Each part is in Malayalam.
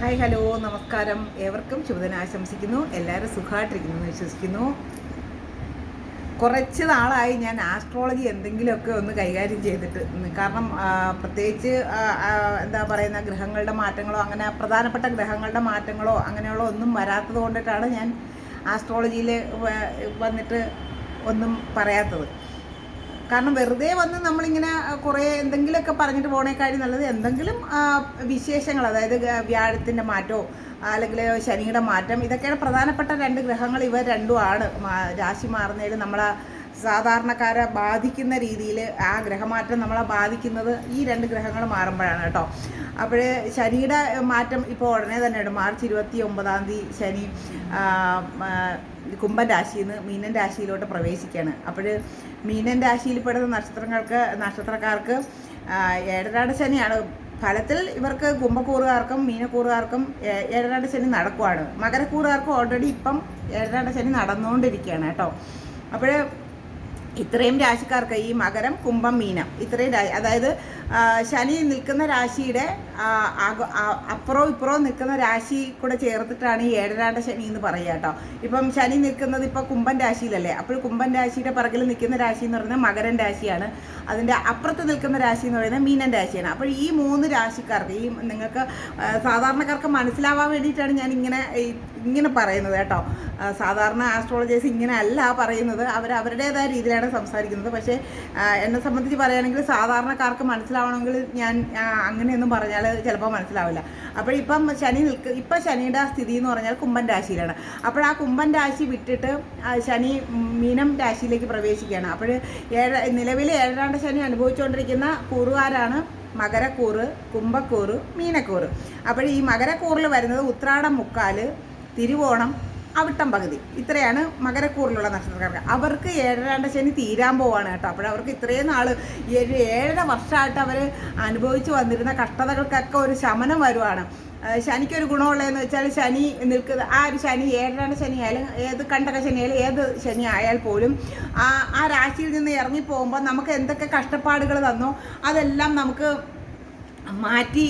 ഹായ് ഹലോ നമസ്കാരം. ഏവർക്കും ശുഭദിനം ആശംസിക്കുന്നു. എല്ലാവരും സുഖമായിട്ടിരിക്കുന്നു എന്ന് വിശ്വസിക്കുന്നു. കുറച്ച് നാളായി ഞാൻ ആസ്ട്രോളജി എന്തെങ്കിലുമൊക്കെ ഒന്ന് കൈകാര്യം ചെയ്തിട്ട് കാരണം പ്രത്യേകിച്ച് എന്താ പറയുന്ന ഗ്രഹങ്ങളുടെ മാറ്റങ്ങളോ അങ്ങനെ പ്രധാനപ്പെട്ട ഗ്രഹങ്ങളുടെ മാറ്റങ്ങളോ അങ്ങനെയുള്ള ഒന്നും വരാത്തത് കൊണ്ടിട്ടാണ് ഞാൻ ആസ്ട്രോളജിയിൽ വന്നിട്ട് ഒന്നും പറയാത്തത്. കാരണം വെറുതെ വന്ന് നമ്മളിങ്ങനെ കുറേ എന്തെങ്കിലുമൊക്കെ പറഞ്ഞിട്ട് പോണേക്കാളും നല്ലത്. എന്തെങ്കിലും വിശേഷങ്ങൾ അതായത് വ്യാഴത്തിന്റെ മാറ്റമോ അല്ലെങ്കിൽ ശനിയുടെ മാറ്റം ഇതൊക്കെയാണ് പ്രധാനപ്പെട്ട രണ്ട് ഗ്രഹങ്ങൾ ഇവ രണ്ടുമാണ് രാശി മാറുന്നതിൽ നമ്മളെ സാധാരണക്കാരെ ബാധിക്കുന്ന രീതിയിൽ ആ ഗ്രഹമാറ്റം നമ്മളെ ബാധിക്കുന്നത് ഈ രണ്ട് ഗ്രഹങ്ങൾ മാറുമ്പോഴാണ് കേട്ടോ. അപ്പോൾ ശനിയുടെ മാറ്റം ഇപ്പോൾ ഉടനെ തന്നെയുണ്ട് മാർച്ച് ഇരുപത്തി ഒമ്പതാം തീയതി ശനി കുംഭൻ രാശിയിൽ നിന്ന് മീനൻ രാശിയിലോട്ട് പ്രവേശിക്കുകയാണ്. അപ്പോൾ മീനൻ രാശിയിൽ പെടുന്ന നക്ഷത്രങ്ങൾക്ക് നക്ഷത്രക്കാർക്ക് ഏഴരാട് ശനിയാണ്. ഫലത്തിൽ ഇവർക്ക് കുംഭക്കൂറുകാർക്കും മീനക്കൂറുകാർക്കും ഏഴരാട് ശനി നടക്കുവാണ്. മകരക്കൂറുകാർക്കും ഓൾറെഡി ഇപ്പം ഏഴരാട് ശനി നടന്നുകൊണ്ടിരിക്കുകയാണ് കേട്ടോ. അപ്പോൾ ഇത്രയും രാശിക്കാർക്ക് ഈ മകരം കുംഭം മീനം. ഇത്രയും അതായത് ശനി നിൽക്കുന്ന രാശിയുടെ അപ്പുറവും ഇപ്പുറവും നിൽക്കുന്ന രാശി കൂടെ ചേർത്തിട്ടാണ് ഈ ഏഴരാണ്ട ശനി എന്ന് പറയുക കേട്ടോ. ഇപ്പം ശനി നിൽക്കുന്നത് ഇപ്പോൾ കുംഭൻ രാശിയിലല്ലേ. അപ്പോൾ കുംഭൻ രാശിയുടെ പിറകിൽ നിൽക്കുന്ന രാശി എന്ന് പറയുന്നത് മകരൻ രാശിയാണ്. അതിന്റെ അപ്പുറത്ത് നിൽക്കുന്ന രാശി എന്ന് പറയുന്നത് മീനൻ രാശിയാണ്. അപ്പോൾ ഈ മൂന്ന് രാശിക്കാർക്ക് ഈ നിങ്ങൾക്ക് സാധാരണക്കാർക്ക് മനസ്സിലാവാൻ വേണ്ടിയിട്ടാണ് ഞാൻ ഇങ്ങനെ ഇങ്ങനെ പറയുന്നത് കേട്ടോ. സാധാരണ ആസ്ട്രോളജേഴ്സ് ഇങ്ങനെ അല്ല പറയുന്നത്. അവർ അവരുടേതായ രീതിയിലാണ് സംസാരിക്കുന്നത്. പക്ഷേ എന്നെ സംബന്ധിച്ച് പറയുകയാണെങ്കിൽ സാധാരണക്കാർക്ക് മനസ്സിലാവണമെങ്കിൽ ഞാൻ അങ്ങനെയൊന്നും പറഞ്ഞാൽ ചിലപ്പോൾ മനസ്സിലാവില്ല. അപ്പോൾ ഇപ്പം ശനി നിൽക്ക് ഇപ്പം ശനിയുടെ സ്ഥിതി എന്ന് പറഞ്ഞാൽ കുംഭൻ രാശിയിലാണ്. അപ്പോൾ ആ കുംഭൻ രാശി വിട്ടിട്ട് ശനി മീനം രാശിയിലേക്ക് പ്രവേശിക്കുകയാണ്. അപ്പോൾ ഏഴ നിലവിൽ ഏഴാണ്ട് ശനി അനുഭവിച്ചുകൊണ്ടിരിക്കുന്ന കൂറുകാരാണ് മകരക്കൂറ് കുംഭക്കൂറ് മീനക്കൂറ്. അപ്പോൾ ഈ മകരക്കൂറിൽ വരുന്നത് ഉത്രാടം മുക്കാൽ തിരുവോണം അവിട്ടം പകുതി. ഇത്രയാണ് മകരക്കൂറിലുള്ള നക്ഷത്രക്കാർക്ക്. അവർക്ക് ഏഴരാണ്ട ശനി തീരാൻ പോവാണ് കേട്ടോ. അപ്പോൾ അവർക്ക് ഇത്രയും നാൾ ഏഴ് ഏഴര വർഷമായിട്ട് അവർ അനുഭവിച്ചു വന്നിരുന്ന കഷ്ടതകൾക്കൊക്കെ ഒരു ശമനം വരുവാണ്. ശനിക്കൊരു ഗുണമുള്ളതെന്ന് വെച്ചാൽ ശനി നിൽക്കുന്ന ആ ഒരു ശനി ഏഴരാണ്ട ശനി ആയാലും ഏത് കണ്ടക ശനി ആയാലും ഏത് ശനി ആയാൽ പോലും ആ ആ രാശിയിൽ നിന്ന് ഇറങ്ങിപ്പോകുമ്പോൾ നമുക്ക് എന്തൊക്കെ കഷ്ടപ്പാടുകൾ തന്നോ അതെല്ലാം നമുക്ക് മാറ്റി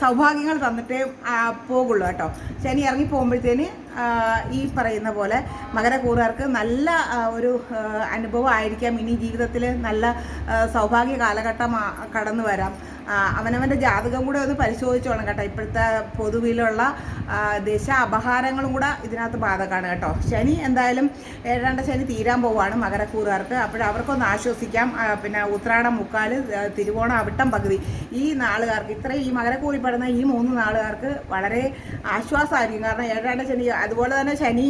സൗഭാഗ്യങ്ങൾ തന്നിട്ടേ പോകുള്ളൂ കേട്ടോ. ശനി ഇറങ്ങി പോകുമ്പോഴത്തേന് ഈ പറയുന്ന പോലെ മകരക്കൂറുകാർക്ക് നല്ല ഒരു അനുഭവമായിരിക്കാം. ഇനി ജീവിതത്തിൽ നല്ല സൗഭാഗ്യ കാലഘട്ടം കടന്നു വരാം. അവനവന്റെ ജാതകം കൂടെ ഒന്ന് പരിശോധിച്ചോളാം കേട്ടോ. ഇപ്പോഴത്തെ പൊതുവിലുള്ള ദിശ അപഹാരങ്ങളും കൂടെ ഇതിനകത്ത് ബാധകമാണ് കേട്ടോ. ശനി എന്തായാലും ഏഴാണ്ട ശനി തീരാൻ പോവാണ് മകരക്കൂറുകാർക്ക്. അപ്പോൾ അവർക്കൊന്ന് ആശ്വസിക്കാം. പിന്നെ ഉത്രാടം മുക്കാൽ തിരുവോണം അവിട്ടം പകുതി. ഈ നാളുകാർക്ക് ഇത്രയും ഈ മകരക്കൂറിൽ പെടുന്ന ഈ മൂന്ന് നാളുകാർക്ക് വളരെ ആശ്വാസമായിരിക്കും. കാരണം ഏഴാണ്ട ശനി അതുപോലെ തന്നെ ശനി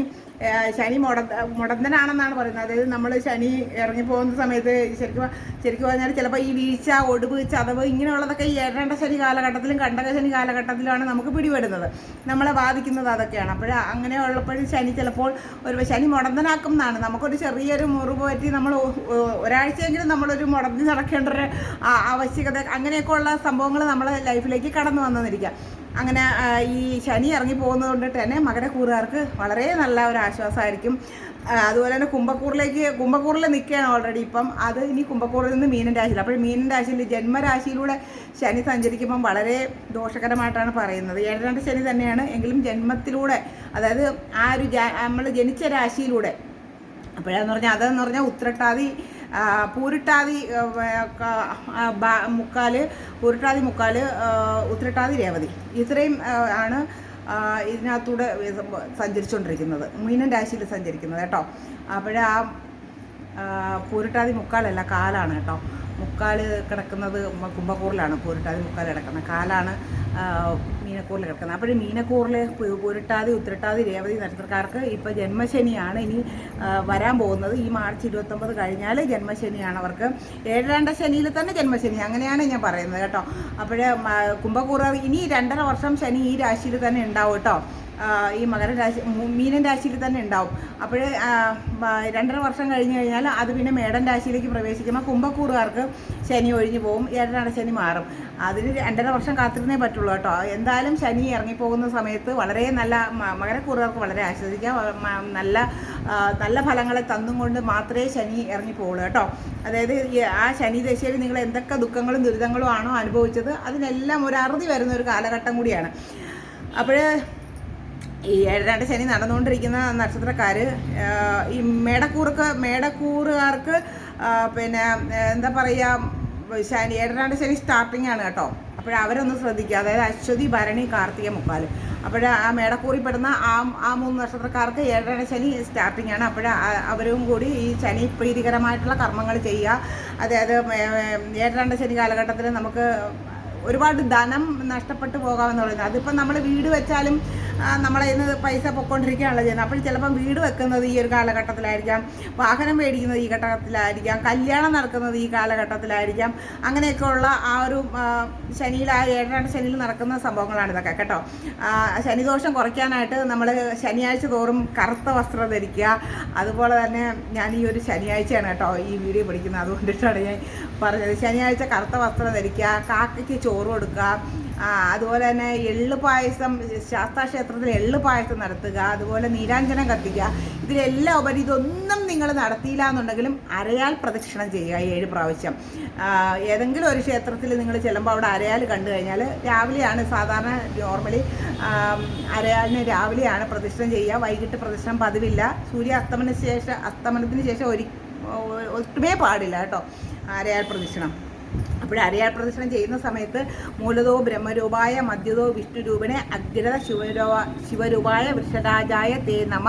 ശനി മുട മുടന്തനാണെന്നാണ് പറയുന്നത്. അതായത് നമ്മൾ ശനി ഇറങ്ങിപ്പോകുന്ന സമയത്ത് ശരിക്കും ശരിക്കും പറഞ്ഞാൽ ചിലപ്പോൾ ഈ വീഴ്ച ഒടുവ് ചതവ് ഇങ്ങനെയുള്ളതൊക്കെ ഈ ഏഴാണ്ട ശനി കാലഘട്ടത്തിലും കണ്ടക ശനി കാലഘട്ടത്തിലാണ് നമുക്ക് പിടിപെടുന്നത്. നമ്മളെ ബാധിക്കുന്നത് അതൊക്കെയാണ്. അപ്പോൾ അങ്ങനെ ഉള്ളപ്പോഴും ശനി ചിലപ്പോൾ ഒരു ശനി മുടന്തനാക്കും എന്നാണ് നമുക്കൊരു ചെറിയൊരു മുറിവ് പറ്റി നമ്മൾ ഒരാഴ്ചയെങ്കിലും നമ്മളൊരു മുടന്തി നടക്കേണ്ട ഒരു ആവശ്യകത അങ്ങനെയൊക്കെ ഉള്ള സംഭവങ്ങൾ നമ്മളെ ലൈഫിലേക്ക് കടന്നു വന്നെന്നിരിക്കാം അങ്ങനെ ഈ ശനി ഇറങ്ങി പോകുന്നത് കൊണ്ടിട്ട് തന്നെ മകരക്കൂറുകാർക്ക് വളരെ നല്ല ഒരു ആശ്വാസമായിരിക്കും. അതുപോലെ തന്നെ കുംഭക്കൂറിലേക്ക് കുംഭക്കൂറിൽ നിൽക്കുകയാണ് ഓൾറെഡി ഇപ്പം. അത് ഇനി കുംഭക്കൂറിൽ നിന്ന് മീനൻ രാശിയിൽ. അപ്പോൾ മീനൻ രാശിയിൽ ജന്മരാശിയിലൂടെ ശനി സഞ്ചരിക്കുമ്പം വളരെ ദോഷകരമായിട്ടാണ് പറയുന്നത്. ഏഴരണ്ട് ശനി തന്നെയാണ് എങ്കിലും ജന്മത്തിലൂടെ അതായത് ആ ഒരു നമ്മൾ ജനിച്ച രാശിയിലൂടെ. അപ്പോഴെന്ന് പറഞ്ഞാൽ അതെന്ന് പറഞ്ഞാൽ ഉത്രട്ടാതി പൂരിട്ടാതി മുക്കാൽ പൂരിട്ടാതി മുക്കാൽ ഉത്തരട്ടാതി രേവതി. ഇത്രയും ആണ് ഇതിനകത്തൂടെ സഞ്ചരിച്ചുകൊണ്ടിരിക്കുന്നത് മീനൻ രാശിയിൽ സഞ്ചരിക്കുന്നത് കേട്ടോ. അപ്പോഴാ പൂരിട്ടാതി മുക്കാലല്ല കാലാണ് കേട്ടോ. മുക്കാൽ കിടക്കുന്നത് കുംഭക്കൂറിലാണ്. പൂരിട്ടാതി മുക്കാൽ കിടക്കുന്നത്. കാലാണ് മീനക്കൂറിൽ കിടക്കുന്നത്. അപ്പോൾ മീനക്കൂറിൽ പു- പൂരിട്ടാതി ഉത്രട്ടാതി രേവതി നക്ഷത്രക്കാർക്ക് ഇപ്പോൾ ജന്മശനിയാണ് ഇനി വരാൻ പോകുന്നത്. ഈ മാർച്ച് ഇരുപത്തൊമ്പത് കഴിഞ്ഞാൽ ജന്മശനിയാണ് അവർക്ക്. ഏഴാണ്ട ശനിയിൽ തന്നെ ജന്മശനി. അങ്ങനെയാണ് ഞാൻ പറയുന്നത് കേട്ടോ. അപ്പോൾ കുംഭക്കൂറുകാർ ഇനി രണ്ടര വർഷം ശനി ഈ രാശിയിൽ തന്നെ ഉണ്ടാവും കേട്ടോ. ഈ മകര രാശി മീനൻ രാശിയിൽ തന്നെ ഉണ്ടാവും. അപ്പോൾ രണ്ടര വർഷം കഴിഞ്ഞ് കഴിഞ്ഞാൽ അത് പിന്നെ മേടൻ രാശിയിലേക്ക് പ്രവേശിക്കുമ്പോൾ കുംഭക്കൂറുകാർക്ക് ശനി ഒഴിഞ്ഞു പോകും ഏഴരാണ് ശനി മാറും. അതിന് രണ്ടര വർഷം കാത്തിരുന്നേ പറ്റുള്ളൂ കേട്ടോ. എന്തായാലും ശനി ഇറങ്ങിപ്പോകുന്ന സമയത്ത് വളരെ നല്ല മകരക്കൂറുകാർക്ക് വളരെ ആശ്വസിക്കാം. നല്ല നല്ല ഫലങ്ങളെ തന്നും കൊണ്ട് മാത്രമേ ശനി ഇറങ്ങിപ്പോകുള്ളൂ കേട്ടോ. അതായത് ആ ശനി ദശയിൽ നിങ്ങൾ എന്തൊക്കെ ദുഃഖങ്ങളും ദുരിതങ്ങളും ആണോ അനുഭവിച്ചത് അതിനെല്ലാം ഒരു അറുതി വരുന്ന ഒരു കാലഘട്ടം കൂടിയാണ്. അപ്പോൾ ഈ ഏഴരാണ്ട് ശനി നടന്നുകൊണ്ടിരിക്കുന്ന നക്ഷത്രക്കാർ ഈ മേടക്കൂർക്ക് മേടക്കൂറുകാർക്ക് പിന്നെ എന്താ പറയുക ശനി ഏഴരാണ്ട് ശനി സ്റ്റാർട്ടിംഗ് ആണ് കേട്ടോ. അപ്പോൾ അവരൊന്ന് ശ്രദ്ധിക്കുക. അതായത് അശ്വതി ഭരണി കാർത്തിക മുക്കാൽ അപ്പോൾ ആ മേടക്കൂറിപ്പെടുന്ന ആ ആ മൂന്ന് നക്ഷത്രക്കാർക്ക് ഏഴര ശനി സ്റ്റാർട്ടിംഗ് ആണ്. അപ്പോൾ അവരും കൂടി ഈ ശനി പ്രീതികരമായിട്ടുള്ള കർമ്മങ്ങൾ ചെയ്യുക. അതായത് ഏഴരാണ്ട് ശനി കാലഘട്ടത്തിൽ നമുക്ക് ഒരുപാട് ധനം നഷ്ടപ്പെട്ടു പോകാമെന്ന് പറയുന്നത്. അതിപ്പോൾ നമ്മൾ വീട് വെച്ചാലും നമ്മളെ ഇന്ന് പൈസ പൊക്കോണ്ടിരിക്കുകയാണല്ലോ ചെയ്യുന്നത്. അപ്പോൾ ചിലപ്പം വീട് വെക്കുന്നത് ഈ ഒരു കാലഘട്ടത്തിലായിരിക്കാം വാഹനം മേടിക്കുന്നത് ഈ ഘട്ടത്തിലായിരിക്കാം കല്യാണം നടക്കുന്നത് ഈ കാലഘട്ടത്തിലായിരിക്കാം അങ്ങനെയൊക്കെയുള്ള ആ ഒരു ശനിയിൽ ആ ഏഴാണ്ട് ശനിയിൽ നടക്കുന്ന സംഭവങ്ങളാണ് ഇതൊക്കെ കേട്ടോ. ശനിദോഷം കുറയ്ക്കാനായിട്ട് നമ്മൾ ശനിയാഴ്ച തോറും കറുത്ത വസ്ത്രം ധരിക്കുക. അതുപോലെ തന്നെ ഞാൻ ഈ ഒരു ശനിയാഴ്ചയാണ് കേട്ടോ ഈ വീഡിയോ പിടിക്കുന്നത്. അതുകൊണ്ടിട്ടാണ് ഞാൻ പറഞ്ഞത്. ശനിയാഴ്ച കറുത്ത വസ്ത്രം ധരിക്കുക കാക്കയ്ക്ക് ചോറ് കൊടുക്കുക അതുപോലെ തന്നെ എള്ള് പായസം ശാസ്താക്ഷേത്രത്തിൽ എള്ള് പായസം നടത്തുക അതുപോലെ നീരാഞ്ജനം കത്തിക്കുക. ഇതിലെല്ലാം ഉപരി ഇതൊന്നും നിങ്ങൾ നടത്തിയില്ല എന്നുണ്ടെങ്കിലും അരയാൽ പ്രദക്ഷിണം ചെയ്യുക ഏഴ് പ്രാവശ്യം. ഏതെങ്കിലും ഒരു ക്ഷേത്രത്തിൽ നിങ്ങൾ ചെല്ലുമ്പോൾ അവിടെ അരയാൽ കണ്ടു കഴിഞ്ഞാൽ രാവിലെയാണ് സാധാരണ നോർമലി അരയാലിന് രാവിലെയാണ് പ്രദക്ഷിണം ചെയ്യുക. വൈകിട്ട് പ്രദക്ഷിണം പതിവില്ല. സൂര്യ അസ്തമന ശേഷം അസ്തമനത്തിന് ശേഷം ഒരു ഒട്ടുമേ പാടില്ല കേട്ടോ. ആരയാൽ പ്രദക്ഷിണം അപ്പോൾ അരയാൽ പ്രദക്ഷിണം ചെയ്യുന്ന സമയത്ത് മൂലതോ ബ്രഹ്മരൂപായ മധ്യതോ വിഷ്ണുരൂപനെ അഗ്രത ശിവരൂപ ശിവരൂപായ വൃഷരാജായ തേ നമ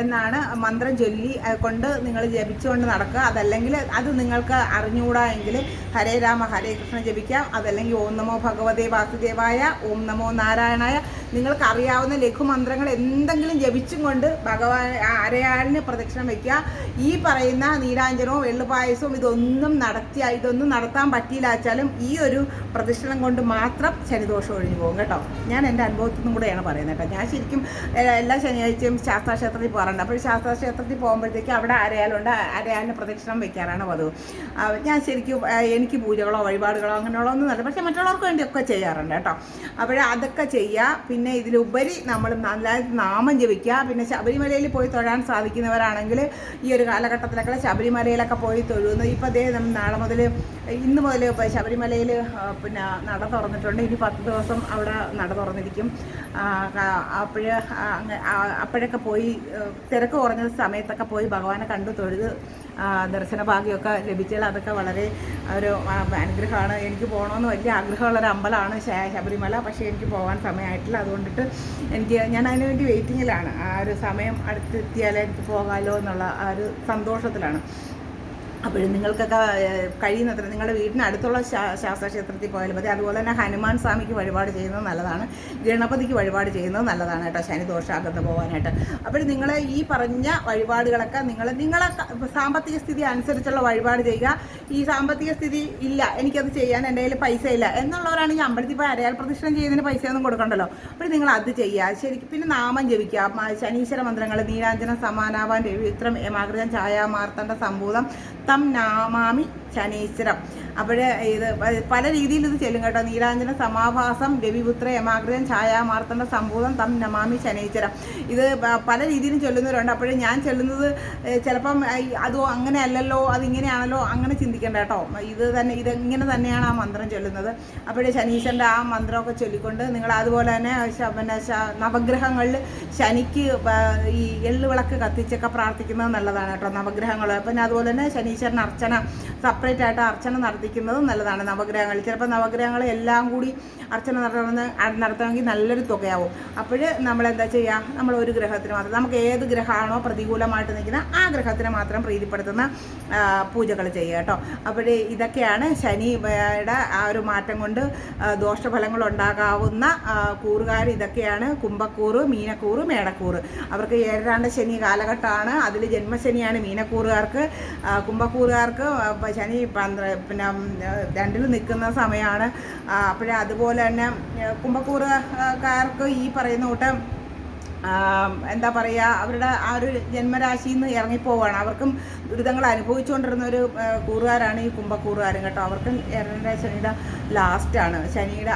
എന്നാണ് മന്ത്രം ചൊല്ലി കൊണ്ട് നിങ്ങൾ ജപിച്ചുകൊണ്ട് നടക്കുക. അതല്ലെങ്കിൽ അത് നിങ്ങൾക്ക് അറിഞ്ഞുകൂടാ എങ്കിൽ ഹരേ രാമ ഹരേ കൃഷ്ണ ജപിക്കാം. അതല്ലെങ്കിൽ ഓം നമോ ഭഗവതേ വാസുദേവായ ഓം നമോ നാരായണായ നിങ്ങൾക്ക് അറിയാവുന്ന ലഘുമന്ത്രങ്ങൾ എന്തെങ്കിലും ജപിച്ചും കൊണ്ട് ഭഗവാൻ അരയാളിന് പ്രദക്ഷിണം വയ്ക്കുക ഈ പറയുന്ന നീരാഞ്ജനവും വെള്ളുപായസവും ഇതൊന്നും നടത്തിയ ഇതൊന്നും നടത്താൻ പറ്റിയില്ലാച്ചാലും ഈ ഒരു പ്രദക്ഷിണം കൊണ്ട് മാത്രം ശനിദോഷം ഒഴിഞ്ഞു പോകും കേട്ടോ. ഞാൻ എന്റെ അനുഭവത്തിൽ നിന്നും കൂടെയാണ് പറയുന്നത് കേട്ടോ. ഞാൻ ശരിക്കും എല്ലാ ശനിയാഴ്ചയും ശാസ്താക്ഷേത്രത്തിൽ പോകാറുണ്ട്. അപ്പോൾ ശാസ്താക്ഷേത്രത്തിൽ പോകുമ്പോഴത്തേക്ക് അവിടെ അരയാലുണ്ട് അരയാലിന് പ്രദക്ഷിണം വയ്ക്കാറാണ് പതിവ് ഞാൻ ശരിക്കും എനിക്ക് പൂജകളോ വഴിപാടുകളോ അങ്ങനെയുള്ള ഒന്നും നല്ല പക്ഷേ മറ്റുള്ളവർക്ക് വേണ്ടിയൊക്കെ ചെയ്യാറുണ്ട് കേട്ടോ. അപ്പോൾ അതൊക്കെ ചെയ്യുക. പിന്നെ ഇതിലുപരി നമ്മൾ നല്ലതായിട്ട് നാമം ജപിക്കുക. പിന്നെ ശബരിമലയിൽ പോയി തൊഴാൻ സാധിക്കുന്നവരാണെങ്കിൽ ഈ ഒരു കാലഘട്ടത്തിലൊക്കെ ശബരിമലയിലൊക്കെ പോയി തൊഴുന്നു. അതേ നമ്മൾ നാളെ മുതൽ ഇന്ന് മുതൽ ശബരിമലയിൽ പിന്നെ നട തുറന്നിട്ടുണ്ട്. ഇനി പത്ത് ദിവസം അവിടെ നട തുറന്നിരിക്കും. അപ്പോൾ അപ്പോഴൊക്കെ പോയി തിരക്ക് കുറഞ്ഞ സമയത്തൊക്കെ പോയി ഭഗവാനെ കണ്ടു തൊഴുത് ദർശന ഭാഗ്യമൊക്കെ ലഭിച്ചാൽ അതൊക്കെ വളരെ ഒരു അനുഗ്രഹമാണ്. എനിക്ക് പോകണമെന്ന് വലിയ ആഗ്രഹമുള്ളൊരു അമ്പലമാണ് ശബരിമല. പക്ഷേ എനിക്ക് പോകാൻ സമയമായിട്ടില്ല. അതുകൊണ്ടിട്ട് എനിക്ക് ഞാൻ അതിന് വേണ്ടി വെയിറ്റിങ്ങിലാണ് ആ ഒരു സമയം അടുത്തെത്തിയാലേ എനിക്ക് പോകാമല്ലോ എന്നുള്ള ആ ഒരു സന്തോഷത്തിലാണ്. അപ്പോഴും നിങ്ങൾക്കൊക്കെ കഴിയുന്നത്ര നിങ്ങളുടെ വീടിന് അടുത്തുള്ള ശാ- ശാസ്താക്ഷേത്രത്തിൽ പോയാലും മതി. അതുപോലെ തന്നെ ഹനുമാൻ സ്വാമിക്ക് വഴിപാട് ചെയ്യുന്നത് നല്ലതാണ്. ഗണപതിക്ക് വഴിപാട് ചെയ്യുന്നത് നല്ലതാണ് കേട്ടോ ശനി ദോഷാകത്ത് പോകാനായിട്ട്. അപ്പോൾ നിങ്ങൾ ഈ പറഞ്ഞ വഴിപാടുകളൊക്കെ നിങ്ങൾ നിങ്ങളെ സാമ്പത്തിക സ്ഥിതി അനുസരിച്ചുള്ള വഴിപാട് ചെയ്യുക. ഈ സാമ്പത്തിക സ്ഥിതി ഇല്ല എനിക്കത് ചെയ്യാൻ എന്റെ കയ്യിൽ പൈസ ഇല്ല എന്നുള്ളവരാണെങ്കിൽ അമ്പലത്തിൽ പോയി അരയാൽ പ്രദക്ഷിണം ചെയ്യുന്നതിന് പൈസയൊന്നും കൊടുക്കണ്ടല്ലോ. അപ്പോൾ നിങ്ങൾ അത് ചെയ്യുക. ശരിക്കും പിന്നെ നാമം ജപിക്കുക. ശനീശ്വര മന്ത്രങ്ങൾ നീരാഞ്ജന സമാനാവാൻ രവിത്രം ഏമാകൃതം ഛായ മാർത്തണ്ഡ സംഭൂതം തം നാമാമി ശനീശ്വരം. അപ്പോൾ ഇത് പല രീതിയിൽ ഇത് ചെല്ലും കേട്ടോ. നീലാഞ്ജന സമാഭാസം രവിപുത്ര യമാകൃതൻ ഛായാമാർത്തണ്ഡ സംഭൂതം തം നമാമി ശനീശ്വരം. ഇത് പല രീതിയിലും ചൊല്ലുന്നവരുണ്ട്. അപ്പോഴേ ഞാൻ ചൊല്ലുന്നത് ചിലപ്പം അതോ അങ്ങനെ അല്ലല്ലോ അതിങ്ങനെയാണല്ലോ അങ്ങനെ ചിന്തിക്കേണ്ട കേട്ടോ. ഇത് തന്നെ ഇത് ഇങ്ങനെ തന്നെയാണ് ആ മന്ത്രം ചൊല്ലുന്നത്. അപ്പോഴേ ശനീശ്വരന്റെ ആ മന്ത്രമൊക്കെ ചൊല്ലിക്കൊണ്ട് നിങ്ങൾ അതുപോലെ തന്നെ പിന്നെ നവഗ്രഹങ്ങളിൽ ശനിക്ക് ഈ ഈ എള്ളുവിളക്ക് കത്തിച്ചൊക്കെ പ്രാർത്ഥിക്കുന്നത് നല്ലതാണ് കേട്ടോ നവഗ്രഹങ്ങൾ. പിന്നെ അതുപോലെ തന്നെ ശനീശ്വരൻ അർച്ചന സെപ്പറേറ്റ് ആയിട്ട് അർച്ചന നടത്തിക്കുന്നതും നല്ലതാണ് നവഗ്രഹങ്ങൾ. ചിലപ്പോൾ നവഗ്രഹങ്ങൾ എല്ലാം കൂടി അർച്ചന നടത്തണമെന്ന് നടത്തണമെങ്കിൽ നല്ലൊരു തുകയാവും. അപ്പോൾ നമ്മൾ എന്താ ചെയ്യുക നമ്മൾ ഒരു ഗ്രഹത്തിന് മാത്രം നമുക്ക് ഏത് ഗ്രഹമാണോ പ്രതികൂലമായിട്ട് നിൽക്കുന്ന ആ ഗ്രഹത്തിന് മാത്രം പ്രീതിപ്പെടുത്തുന്ന പൂജകൾ ചെയ്യുക കേട്ടോ. അപ്പോൾ ഇതൊക്കെയാണ് ശനിയുടെ ആ ഒരു മാറ്റം കൊണ്ട് ദോഷഫലങ്ങൾ ഉണ്ടാകാവുന്ന കൂറുകാർ ഇതൊക്കെയാണ്. കുംഭക്കൂറ് മീനക്കൂറ് മേടക്കൂറ്. അവർക്ക് ഏഴാണ്ട് ശനി കാലഘട്ടമാണ്. അതിൽ ജന്മശനിയാണ് മീനക്കൂറുകാർക്ക്. കുംഭക്കൂറുകാർക്ക് ആ, പ- ശനി പന്ത്ര പിന്നെ രണ്ടിൽ നിൽക്കുന്ന സമയമാണ് അപ്പോഴേ അതുപോലെ തന്നെ കുംഭക്കൂറുകാർക്ക് ഈ പറയുന്ന കൂട്ടം എന്താ പറയുക അവരുടെ ആ ഒരു ജന്മരാശിയിൽ നിന്ന് ഇറങ്ങിപ്പോവാണ്. അവർക്കും ദുരിതങ്ങൾ അനുഭവിച്ചുകൊണ്ടിരുന്ന ഒരു കൂറുകാരാണ് ഈ കുംഭക്കൂറുകാരും കേട്ടോ. അവർക്കും ശനിയുടെ ലാസ്റ്റാണ്. ശനിയുടെ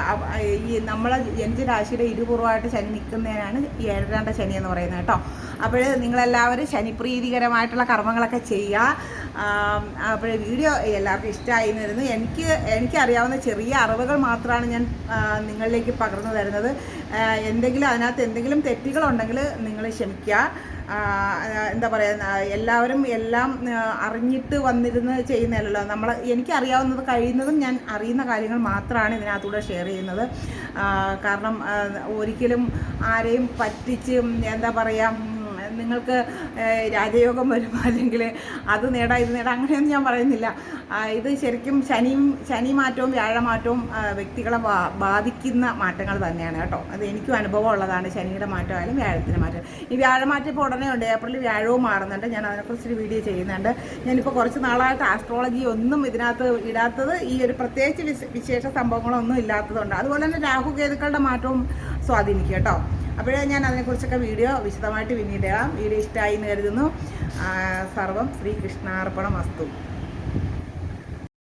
ഈ നമ്മളെ ജനിച്ച രാശിയുടെ ഇരുപൂർവമായിട്ട് ശനി നിൽക്കുന്നതിനാണ് ഈ ഏഴരാണ്ട ശനി എന്ന് പറയുന്നത് കേട്ടോ. അപ്പോൾ നിങ്ങളെല്ലാവരും ശനിപ്രീതികരമായിട്ടുള്ള കർമ്മങ്ങളൊക്കെ ചെയ്യുക. അപ്പോൾ വീഡിയോ എല്ലാവർക്കും ഇഷ്ടമായി എന്ന് വരുന്നു എനിക്ക് എനിക്കറിയാവുന്ന ചെറിയ അറിവുകൾ മാത്രമാണ് ഞാൻ നിങ്ങളിലേക്ക് പകർന്നു തരുന്നത്. എന്തെങ്കിലും അതിനകത്ത് എന്തെങ്കിലും തെറ്റുകളുണ്ടെങ്കിൽ നിങ്ങൾ ക്ഷമിക്കുക. എന്താ പറയുക എല്ലാവരും എല്ലാം അറിഞ്ഞിട്ട് വന്നിരുന്ന് ചെയ്യുന്നതല്ലോ നമ്മൾ എനിക്കറിയാവുന്നത് കഴിയുന്നതും ഞാൻ അറിയുന്ന കാര്യങ്ങൾ മാത്രമാണ് ഇതിനകത്തൂടെ ഷെയർ ചെയ്യുന്നത്. കാരണം ഒരിക്കലും ആരെയും പറ്റിച്ച് എന്താ പറയുക നിങ്ങൾക്ക് രാജയോഗം വരും അല്ലെങ്കിൽ അത് നേടാം ഇത് നേടാം അങ്ങനെയൊന്നും ഞാൻ പറയുന്നില്ല. ഇത് ശരിക്കും ശനിയും ശനി മാറ്റവും വ്യാഴമാറ്റവും വ്യക്തികളെ ബാധിക്കുന്ന മാറ്റങ്ങൾ തന്നെയാണ് കേട്ടോ. അത് എനിക്കും അനുഭവം ഉള്ളതാണ് ശനിയുടെ മാറ്റമായാലും വ്യാഴത്തിന്റെ മാറ്റം ഈ വ്യാഴമാറ്റം ഇപ്പോൾ ഉടനെ ഉണ്ട്. ഏപ്രിൽ വ്യാഴവും മാറുന്നുണ്ട്. ഞാൻ അതിനെക്കുറിച്ചൊരു വീഡിയോ ചെയ്യുന്നുണ്ട്. ഞാനിപ്പോൾ കുറച്ച് നാളായിട്ട് ആസ്ട്രോളജി ഒന്നും ഇതിനകത്ത് ഇടാത്തത് ഈ ഒരു പ്രത്യേകിച്ച് വിശേഷ സംഭവങ്ങളൊന്നും ഇല്ലാത്തതുകൊണ്ട്. അതുപോലെ തന്നെ രാഹുകേതുക്കളുടെ മാറ്റവും സ്വാധീനിക്കും കേട്ടോ. അപ്പോഴേ ഞാൻ അതിനെക്കുറിച്ചൊക്കെ വീഡിയോ വിശദമായിട്ട് പിന്നീട് ഇടാം. വീഡിയോ ഇഷ്ടമായി എന്ന് കരുതുന്നു. സർവം ശ്രീകൃഷ്ണാർപ്പണം വസ്തു